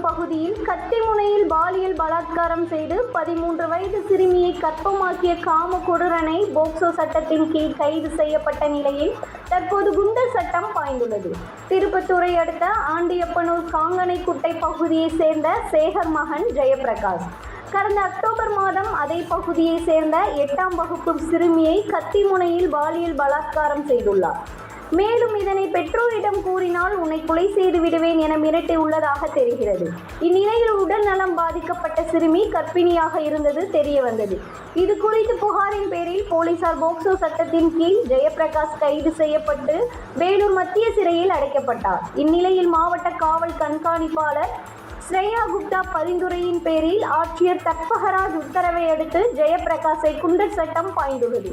பகுதியில் கத்திமுனையில் பாலியல் பலாத்காரம் செய்து பதிமூன்று வயது சிறுமியை கற்பமாக்கிய காம கொடூரனை போக்சோ சட்டத்தின் கீழ் கைது செய்யப்பட்ட நிலையில் தற்போது குண்டர் சட்டம் பாய்ந்துள்ளது. திருப்பத்தூரை அடுத்த ஆண்டியப்பனூர் காங்கனைக்குட்டை பகுதியைச் சேர்ந்த சேகர் மகன் ஜெயபிரகாஷ். கடந்த அக்டோபர் மாதம் அதே பகுதியைச் சேர்ந்த எட்டாம் வகுப்பு சிறுமியை கத்திமுனையில் பாலியல் பலாத்காரம் செய்துள்ளார். மேலும் இதனை பெற்றோரிடம் கூறினால் உன்னை கொலை செய்து விடுவேன் என மிரட்டி உள்ளதாக தெரிகிறது. இந்நிலையில் உடல் நலம் பாதிக்கப்பட்ட சிறுமி கர்ப்பிணியாக இருந்தது தெரிய வந்தது. இது குறித்து புகாரின் பேரில் போலீசார் போக்சோ சட்டத்தின் கீழ் ஜெயபிரகாஷ் கைது செய்யப்பட்டு வேலூர் மத்திய சிறையில் அடைக்கப்பட்டார். இந்நிலையில் மாவட்ட காவல் கண்காணிப்பாளர் ஸ்ரேயா குப்தா பரிந்துரையின் பேரில் ஆட்சியர் தக்பஹராஜ் உத்தரவை அடுத்து ஜெயபிரகாஷை குண்டர் சட்டம் பாய்ந்துள்ளது.